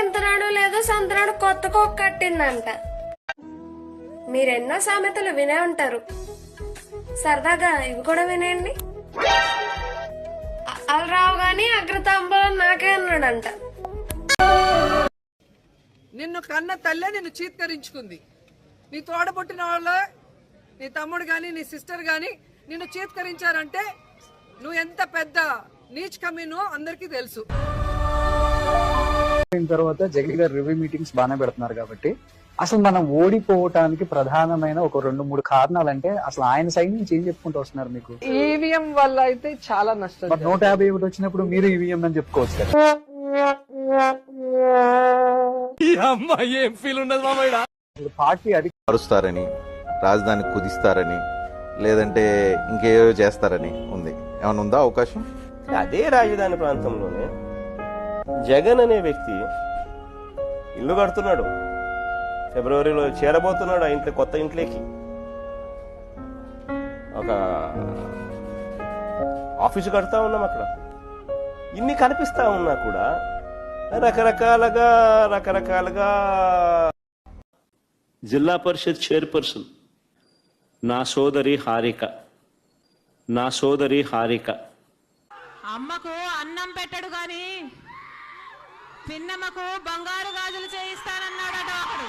ఇంతనాడు లేదు సంతనాడు కొత్త కుక్క కట్టిందంట. మీరెన్నో సామెతలు వినే ఉంటారు. సరదాగా ఇవి కూడా వినేయండి. అలా రావు గాని అగ్రతాంబలం నాకే అన్నాడంట. నిన్ను కన్న తల్లే నిన్ను చీత్కరించుకుంది. నీ తోడబుట్టిన వాళ్ళ నీ తమ్ముడు గాని నీ సిస్టర్ గాని నిన్ను చీత్కరించారంటే నువ్వు ఎంత పెద్ద నీచ్ కమీనో అందరికీ తెలుసు. అయిన తర్వాత జగన్ గారు రివ్యూ మీటింగ్స్ బాగానే పెడుతున్నారు కాబట్టి అసలు మనం ఓడిపోవటానికి ప్రధానమైన ఒక రెండు మూడు కారణాలు అంటే అసలు ఆయన సైడ్ నుంచి ఏం చెప్పుకుంటూ వస్తున్నారు మీకు? ఈవీఎం వల్ల అయితే చాలా నష్టం మరి నూట యాభై ఒకటి వచ్చినప్పుడు మీరు ఈవీఎం అని చెప్పుకోవచ్చు కదా. పార్టీ అధిక మారుస్తారని రాజధాని కుదిస్తారని లేదంటే ఇంకేవో చేస్తారని ఉంది. ఏమైనా ఉందా అవకాశం? అదే రాజధాని ప్రాంతంలోనే జగన్ అనే వ్యక్తి ఇల్లు కడుతున్నాడు. ఫిబ్రవరిలో చేరబోతున్నాడు ఆ ఇంట్లో కొత్త ఇంట్లోకి. ఒక ఆఫీసు కడతా ఉన్నాం అక్కడ. ఇన్ని కనిపిస్తా ఉన్నా కూడా రకరకాలుగా రకరకాలుగా జిల్లా పరిషత్ చైర్పర్సన్ నా సోదరి హారిక నా సోదరి హారిక. అమ్మకు అన్నం పెట్టడు గాని పిన్నమ్మకు బంగారు గాజులు చేయిస్తానన్నాడట ఒకడు